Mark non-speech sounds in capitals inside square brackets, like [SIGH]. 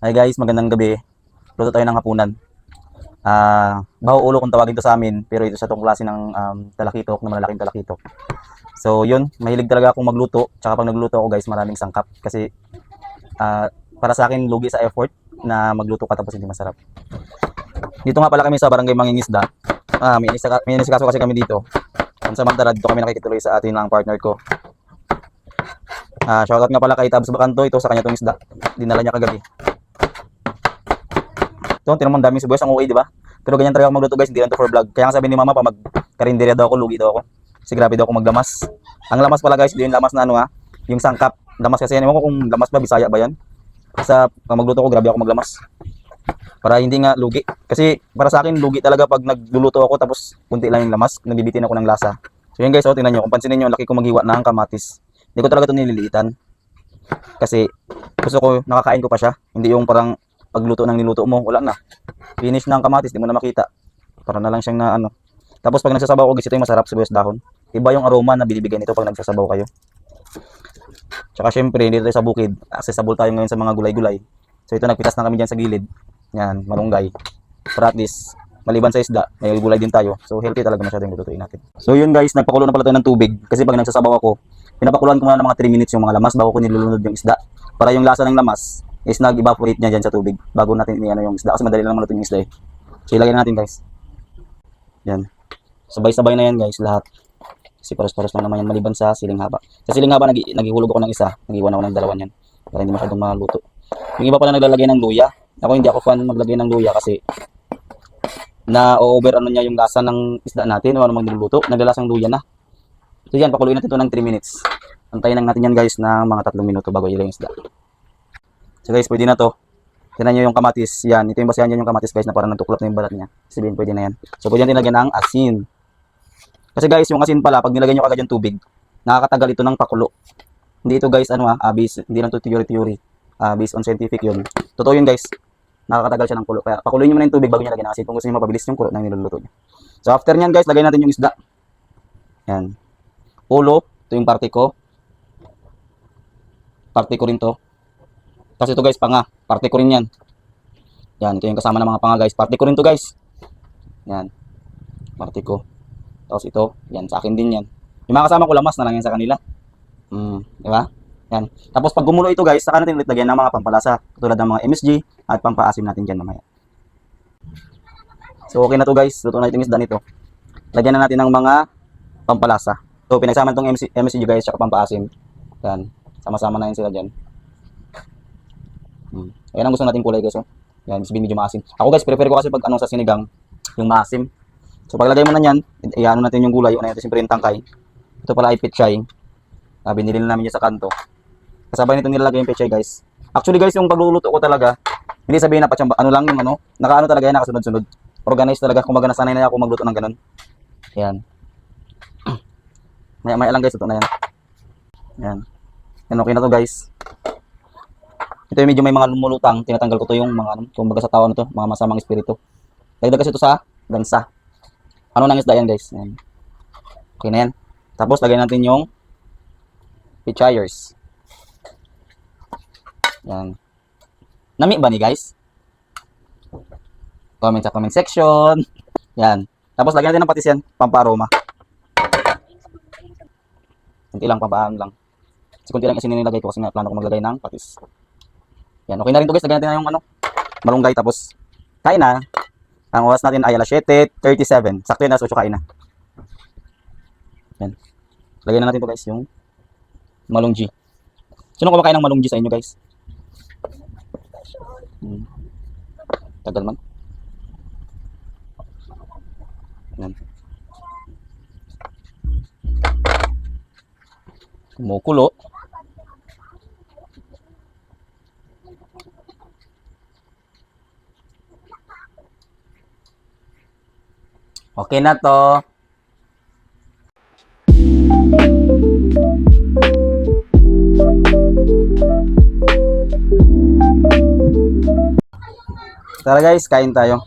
Hi guys, magandang gabi. Luto tayo ng hapunan. Ah, baho ulo kung tawagin to sa amin, pero ito sa tong klase ng um, talakitok, na malalaking talakitok. So, yun, mahilig talaga akong magluto. Tsaka pag nagluto ako guys, maraming sangkap kasi ah, para sa akin lugi sa effort na magluto ka tapos hindi masarap. Dito nga pala kami sa barangay Mangingisda. Ah, may inisaka, may inisikaso kasi kami dito. Kung sa dito kami nakikituloy sa atin ng partner ko. Ah, shoutout nga pala kay Tabs Bacanto, ito sa kanya tong isda. Dinala niya kagabi. Ito, tinan mo, ang daming sibuyas ang okay, di ba? Pero ganyan talaga ako magluto guys, hindi lang to for vlog. Kaya nga sabi ni mama pa, magkarinderya daw ako, lugi daw ako. Kasi grabe daw ako maglamas. Ang lamas pala guys, yung lamas na ano ha, yung sangkap. Lamas kasi yan, ewan ko kung lamas ba, bisaya ba yan? Sa magluto ko, grabe ako maglamas. Para hindi nga lugi. Kasi para sa akin, lugi talaga pag nagluluto ako tapos kunti lang yung lamas, nabibitin ako ng lasa. So yun guys, oh, tingnan nyo, kung pansinin nyo, ang laki ko maghiwa ng kamatis. Hindi ko talaga ito nililiitan. Kasi gusto ko, nakakain ko pa siya. Hindi yung parang pagluto ng niluto mo, wala na. Finish na ang kamatis, di mo na makita. Para na lang siyang na ano. Tapos pag nagsasabaw ko, ito yung masarap sibuyas dahon. Iba yung aroma na binibigay nito pag nagsasabaw kayo. Tsaka syempre, dito tayo sa bukid. Accessible tayo ngayon sa mga gulay-gulay. So ito, nagpitas na kami dyan sa gilid. Yan, malunggay. Para maliban sa isda, may gulay din tayo. So healthy talaga masyado yung lutuin natin. So yun guys, nagpakulo na pala tayo ng tubig. Kasi pag nagsasabaw ako, pinapakuluan ko muna ng mga 3 minutes yung mga lamas bago ko nilulunod yung isda. Para yung lasa ng lamas is nag-evaporate niya dyan sa tubig bago natin i-ano yung isda. Kasi madali lang maluto yung isda eh. So ilagay na natin guys. Yan. Sabay-sabay na yan guys lahat. Kasi paros-paros lang naman yan maliban sa siling haba. Sa siling haba, nag naghihulog ako ng isa. Nag-iwan ako ng dalawa yan. Para hindi masyadong maluto. Yung iba pala naglalagay ng luya. Ako hindi ako fan maglagay ng luya kasi na over ano niya yung lasa ng isda natin o ano magluluto. Naglalasang luya na. So yan, pakuluin natin ito ng 3 minutes. Antayin lang natin yan guys ng mga 3 minuto bago ilagay yung isda. So guys, pwede na to. Tignan nyo yung kamatis. Yan, ito yung basahan dyan yung kamatis guys na parang natuklap na yung balat niya. Sabihin, pwede na yan. So pwede natin lagyan ng asin. Kasi guys, yung asin pala, pag nilagay nyo kagad yung tubig, nakakatagal ito ng pakulo. Hindi ito guys, ano ah, ah, based, hindi lang to theory theory. Ah, based on scientific yun. Totoo yun guys. Nakakatagal siya ng kulo. Kaya pakuluin nyo muna yung tubig bago nyo lagyan ng asin kung gusto nyo mapabilis yung kulo na niluluto nyo. So after nyan guys, lagay natin yung isda. Yan. Ulo, ito yung parte ko. Parte ko rin to. Kasi ito guys, panga. Parte ko rin yan. Yan, ito yung kasama ng mga panga guys. Parte ko rin to guys. Yan. Parte ko. Tapos ito, yan, sa akin din yan. Yung mga kasama ko, lamas na lang yan sa kanila. Hmm, di ba? Yan. Tapos pag gumulo ito guys, saka natin ulit lagyan ng mga pampalasa. Katulad ng mga MSG at pampaasim natin dyan mamaya. So okay na to guys. Luto na itong isda nito. Lagyan na natin ng mga pampalasa. So pinagsama itong MC, MSG guys, at pampaasim. Yan. Sama-sama na yan sila dyan. Hmm. Ayan ang gusto nating kulay guys. Oh. Yan, sabihin medyo maasim. Ako guys, prefer ko kasi pag ano sa sinigang, yung maasim. So paglagay mo na yan, iano natin yung gulay. Una natin siyempre yung tangkay. Ito pala ay pechay. Uh, binili na namin yan sa kanto. Kasabay nito nilalagay yung pechay guys. Actually guys, yung pagluluto ko talaga, hindi sabihin na patsamba, ano lang yung ano, nakaano talaga yan, nakasunod-sunod. Organized talaga, kumaga nasanay na ako magluto ng ganun. Yan. [CLEARS THROAT] Maya-maya lang guys, ito na yan. Yan. Yan, okay na to guys. Ito yung medyo may mga lumulutang, tinatanggal ko to yung mga ano, kumbaga sa tao na to, mga masamang espiritu. Dagdag kasi ito sa gansa. Ano nang isda yan guys? Yan. Okay na yan. Tapos lagyan natin yung pechayers. Yan. Nami ba ni guys? Comment sa comment section. Yan. Tapos lagyan natin ng patis yan, pamparoma. Kunti lang, pampaan lang. Kasi kunti lang kasi nilagay ko kasi nga plano ko maglagay ng patis. Yan, okay na rin to guys. Lagyan natin na yung ano, malunggay tapos kain na. Ang oras natin ay alas 7.37. Sakto yun, alas 8 kain na. Yan. Lagyan na natin to guys, yung malunggi. Sino kumakain ng malunggi sa inyo guys? Hmm. Tagal man. Yan. Kumukulo. Okay na to. Tara guys, kain tayo.